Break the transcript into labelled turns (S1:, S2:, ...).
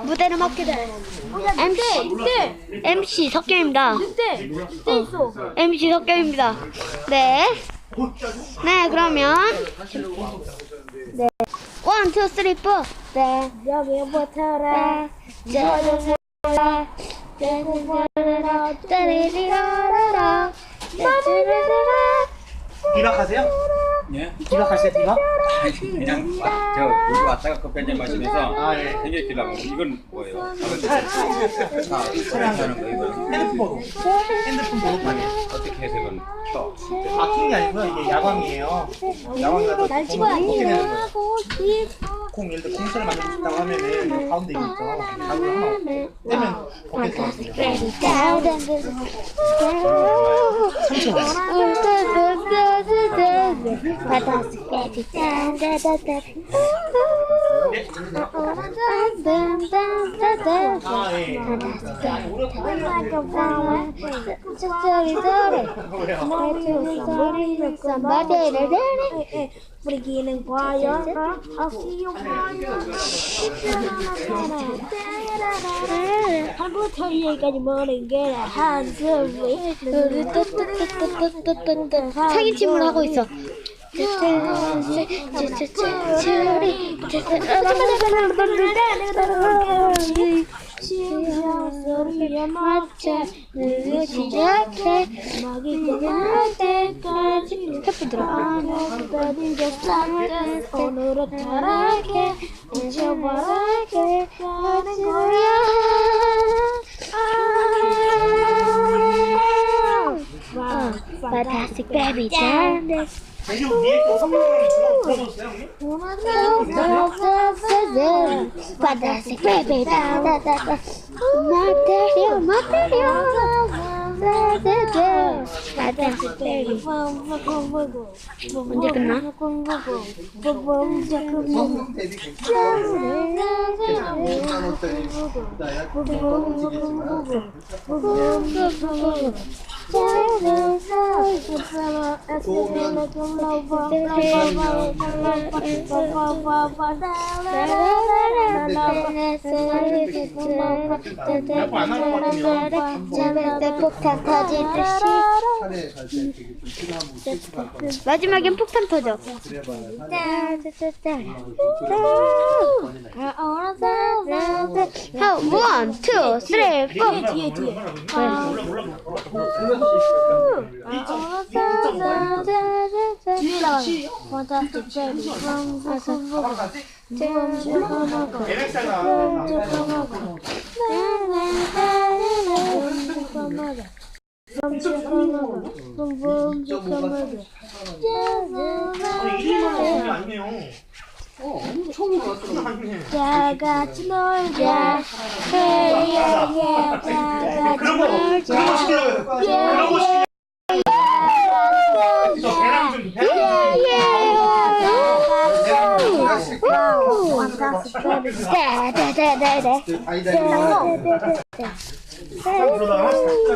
S1: 무대를 맡게 돼. MC! MC 석경입니다.
S2: 있어.
S1: MC 석경입니다. 네. 네, 그러면 네. 원, 투, 쓰리, 포. 네.
S2: 여기부터라.
S1: 따리리라라. 따리리라라라. 따리리라라.
S3: 비박하세요?
S4: 예?
S3: 비박하세요 비박?
S4: 그냥 와- 저 여기 왔다가 한잔 마시면서
S3: 아, 예.
S4: 굉장히 길라고. 이건 뭐예요?
S3: 차, 차,
S4: 아, 거 이거
S3: 핸드폰 번호 핸드폰 번호판이에요.
S4: 어떻게 해서 이건 켜?
S3: 아 킹이 아니고요. 이게 야광이에요. 야광이라서
S1: 날
S3: 번호
S1: 찍어야
S3: 뽑게 되는 거예요
S1: 하고 싶어.
S3: 공 예를 들어 공짜를 만들고 싶다고 하면은 이 가운데 이거 있죠 가운데 하나 떼면 거기에 들어가요. 아 예.
S2: Pergi는 과연 아시오 과연 한부터 여기까지 모든 게 한숨이
S1: 사기 침을 하고 있어.
S2: 심장 소리에 맞춰
S1: 맞춰 시작해
S2: 막이 끝날 때까지
S1: 스태프 들어.
S2: 아무것도 just 오늘은 잘할게 잊어버릴게 하는 거야 아,
S1: Fantastic baby dance.
S3: 대 Ele ouvia
S1: é que eu Material, material, Vamos, vamos, vamos, vamos, 폭탄 터지듯이 마지막엔 폭탄 터져. 하, 원, 투, 쓰리, 포.
S2: 뒤에 뒤에 다 같이 놀자 헤이헤이 다 같이
S3: 거 그런 거
S2: 놀자
S3: 시키려고 그런 거 시키려고 저 배랑 좀 배랑
S1: 네,